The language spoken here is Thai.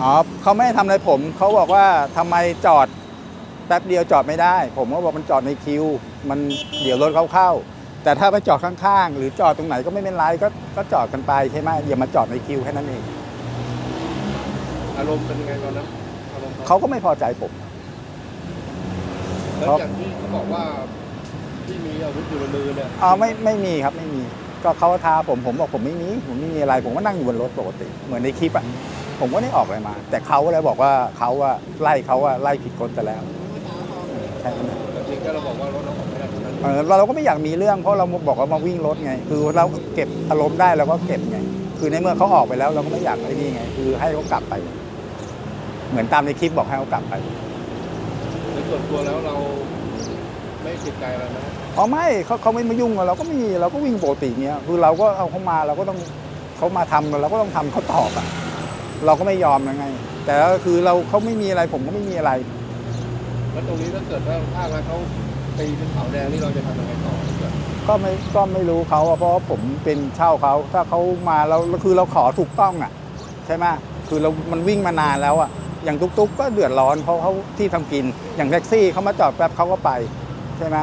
อ๋อเขาไม่ได้ทำอะไรผมเขาบอกว่าทำไมจอดแป๊บเดียวจอดไม่ได้ ผมก็บอกมันจอดในคิว มันเดี๋ยวรถเขาเข้า แต่ถ้าไปจอดข้างๆ หรือจอดตรงไหนก็ไม่เป็นไรก็ก็จอดกันไปใช่ไหมอย่ามาจอดในคิวแค่นั้นเองอารมณ์เป็นยังไงตอนนั้นอารมณ์เขาก็ไม่พอใจผม แล้วอย่างที่เขาบอกว่าที่มีอาวุธอยู่ในมือเนี่ยอ๋อไม่ไม่มีครับไม่มี ก็เขาท้าผมผมบอกผมไม่มีผมไม่มีอะไร ผมก็นั่งอยู่บนรถปกติ เหมือนในคลิปอะ ผมก็ไม่ได้ออกอะไรมา แต่เขาเลยบอกว่าเขาว่าไล่เขาว่าไล่ผิดคนแต่แล้วใช่ไหมแต่จริงก็เราบอกว่ารถเราออกไม่ได้ทั้งนั้นเออเราก็ไม่อยากมีเรื่องเพราะเราบอกว่ามาวิ่งรถไง คือเราเก็บอารมณ์ได้เราก็เก็บไงคือในเมื่อเขาออกไปแล้วเราก็ไม่อยากไอ้นี่ไง คือให้เขากลับไป เหมือนตามในคลิปบอกให้เขากลับไปในส่วนตัวแล้วเราไม่ติดใจอะไรนะอ๋อไม่เขาเขาไม่มายุ่งกับเราก็ไม่มีเราก็วิ่งปกติเงี้ยคือเราก็เอาเขามาเราก็ต้องเขามาทำเราก็ต้องทำเขาตอบอะ เราก็ไม่ยอมยังไง แต่ก็คือเราเขาไม่มีอะไรผมก็ไม่มีอะไร แล้วตรงนี้ถ้าเกิดว่าภาครัฐเขาตีเป็นขาวแดงนี่เราจะทำยังไงต่อเกิดก็ไม่ก็ไม่รู้เขาอะเพราะว่าผมเป็นเช่าเขาถ้าเขามาเราคือเราขอถูกต้องอะ ใช่ไหมคือเรา มันวิ่งมานานแล้วอะ อย่างตุ๊กๆก็เดือดร้อนเพราะเขาที่ทำกิน อย่างแท็กซี่เขามาจอดแป๊บเขาก็ไป ใช่ไหม